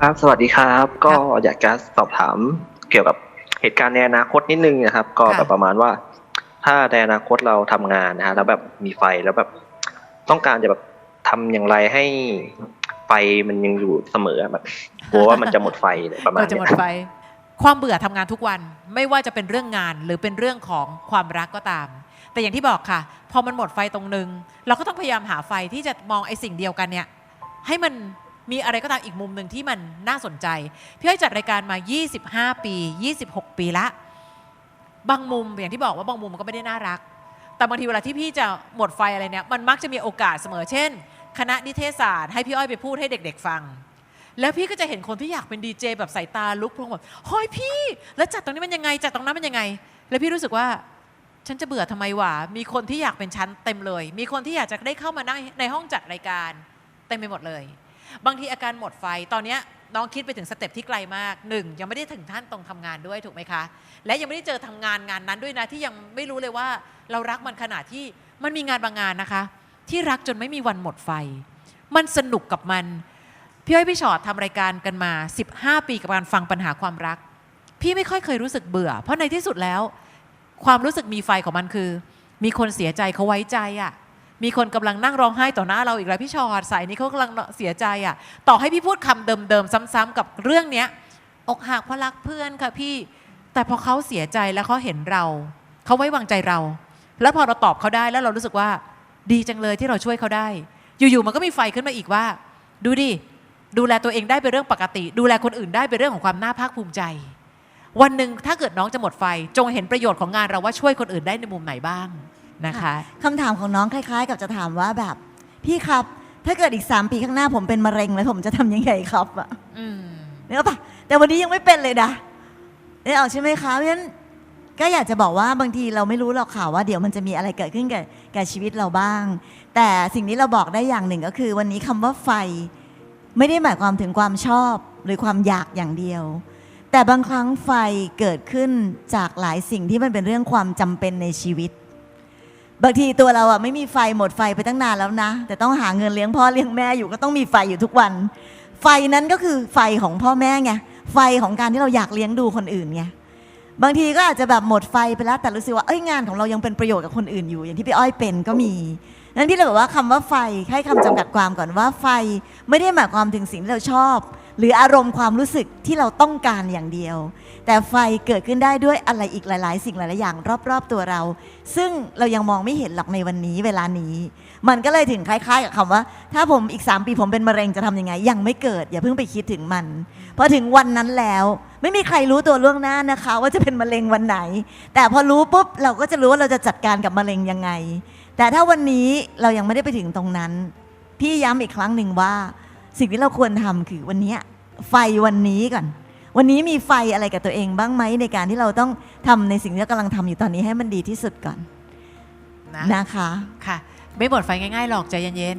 ครับสวัสดีครับ ก็ครับอยากจะสอบถามเกี่ยวกับเหตุการณ์ในอนาคตนิดนึงนะครับ ก็ค่ะแบบประมาณว่า ถ้าในอนาคตเราทำงานนะฮะแล้วแบบมีไฟแล้วแบบต้องการจะแบบทำอย่างไรให้ไฟมันยังอยู่เสมอแบบกลัวว่ามันจะหมดไฟเลยประมาณเราจะเนี้หมยดไฟ ความเบื่อทำงานทุกวันไม่ว่าจะเป็นเรื่องงานหรือเป็นเรื่องของความรักก็ตาม แต่อย่างที่บอกค่ะ พอมันหมดไฟตรงนึง เราก็ต้องพยายามหาไฟที่จะมองไอ้สิ่งเดียวกันเนี่ย ให้มันมีอะไรก็ตามอีกมุมหนึ่งที่มันน่าสนใจ พี่อ้อยจัดรายการมา 25 ปี 26 ปีละ บางมุมอย่างที่บอกว่าบางมุมมันก็ไม่ได้น่ารัก แต่บางทีเวลาที่พี่จะหมดไฟอะไรเนี่ย มันมักจะมีโอกาสเสมอ เช่น คณะนิเทศศาสตร์ให้พี่อ้อยไปพูดให้เด็ก ๆ ฟัง แล้วพี่ก็จะเห็นคนที่อยากเป็นดีเจแบบสายตาลุกพลงแบบเฮ้ยพี่ แล้วจัดตรงนี้มันยังไง จัดตรงนั้นมันยังไง แล้วพี่รู้สึกว่าฉันจะเบื่อทำไมวะ มีคนที่อยากเป็นฉันเต็มเลย มีคนที่อยากจะได้เข้ามานั่งในห้องจัดรายการ เต็มไปหมดเลย บางทีอาการหมดไฟตอนนี้น้องคิดไปถึงสเต็ปที่ไกลมากหนึ่งยังไม่ได้ถึงท่านตรงทำงานด้วยถูกไหมคะ และยังไม่ได้เจอทำงานงานนั้นด้วยนะที่ยังไม่รู้เลยว่าเรารักมันขนาดที่มันมีงานบางงานนะคะ ที่รักจนไม่มีวันหมดไฟ มันสนุกกับมันพี่อ้อยพี่ชอตทำรายการกันมา 15 ปีกับการฟังปัญหาความรัก พี่ไม่ค่อยเคยรู้สึกเบื่อ เพราะในที่สุดแล้ว ความรู้สึกมีไฟของมันคือ มีคนเสียใจเขาไว้ใจอะ่ะ มีคนกำลังนั่งร้องไห้ต่อหน้าเราอีกแล้วพี่ชอตสายนี้เขากำลังเสียใจอะ่ะ ต่อให้พี่พูดคำเดิมๆซ้ำๆกับเรื่องเนี้ยอกหักเพราะรักเพื่อนค่ะพี่ แต่พอเขาเสียใจแล้วเขาเห็นเรา เขาไว้วางใจเรา แล้วพอเราตอบเขาได้แล้วเรารู้สึกว่า ดีจังเลยที่เราช่วยเขาได้ อยู่ๆมันก็มีไฟขึ้นมาอีกว่า ดูดิดูแลตัวเองได้เป็นเรื่องปกติ ดูแลคนอื่นได้เป็นเรื่องของความน่าภาคภูมิใจ วันหนึ่งถ้าเกิดน้องจะหมดไฟ จงเห็นประโยชน์ของงานเราว่าช่วยคนอื่นได้ในมุมไหนบ้าง นะคะคำถามของน้องคล้าย ๆ กับจะถามว่าแบบพี่ครับ ถ้าเกิดอีก 3 ปีข้างหน้าผมเป็นมะเร็งแล้วผมจะทำยังไงครับอะอืมเนี่ยปะแต่วันนี้ยังไม่เป็นเลยนะเนี่ยเอาใช่ไหมคะเพราะฉะนั้นก็อยากจะบอกว่าบางทีเราไม่รู้หรอกค่ะว่าเดี๋ยวมันจะมีอะไรเกิดขึ้นกับกับชีวิตเราบ้าง แต่สิ่งที่เราบอกได้อย่างหนึ่งก็คือ วันนี้คำว่าไฟ ไม่ได้หมายความถึงความชอบหรือความอยากอย่างเดียว แต่บางครั้งไฟเกิดขึ้นจากหลายสิ่งที่มันเป็นเรื่องความจำเป็นในชีวิต บางทีตัวเราอะไม่มีไฟหมดไฟไปตั้งนานแล้วนะ แต่ต้องหาเงินเลี้ยงพ่อเลี้ยงแม่อยู่ก็ต้องมีไฟอยู่ทุกวัน ไฟนั้นก็คือไฟของพ่อแม่ไงไฟของการที่เราอยากเลี้ยงดูคนอื่นไงบางทีก็อาจจะแบบหมดไฟไปแล้วแต่รู้สึกว่าเอ้ยงานของเรายังเป็นประโยชน์กับคนอื่นอยู่ อย่างที่พี่อ้อยเป็นก็มีนั้นที่เราบอกว่าคำว่าไฟให้คำจำกัดความก่อนว่าไฟไม่ได้หมายความถึงสิ่งที่เราชอบ หรืออารมณ์ความรู้สึกที่เราต้องการอย่างเดียว แต่ไฟเกิดขึ้นได้ด้วยอะไรอีกหลาย ๆ สิ่งหลาย ๆ อย่างรอบ ๆ ตัวเรา ซึ่งเรายังมองไม่เห็นหรอกในวันนี้เวลานี้ มันก็เลยถึงคล้าย ๆ กับคำว่า ถ้าผมอีก 3 ปีผมเป็นมะเร็งจะทำยังไง ยังไม่เกิด อย่าเพิ่งไปคิดถึงมันพอถึงวันนั้นแล้ว ไม่มีใครรู้ตัวล่วงหน้านะคะ ว่าจะเป็นมะเร็งวันไหน แต่พอรู้ปุ๊บเราก็จะรู้ว่าเราจะจัดการกับมะเร็งยังไง แต่ถ้าวันนี้เรายังไม่ได้ไปถึงตรงนั้น พี่ย้ำอีกครั้งหนึ่งว่า สิ่งที่เราควรทำคือวันเนี้ยไฟวันนี้ก่อน วันนี้มีไฟอะไรกับตัวเองบ้างไหมในการที่เราต้องทำในสิ่งที่เรากำลังทำอยู่ตอนนี้ให้มันดีที่สุดก่อนนะนะคะค่ะ ไม่หมดไฟง่ายๆหรอกใจเย็น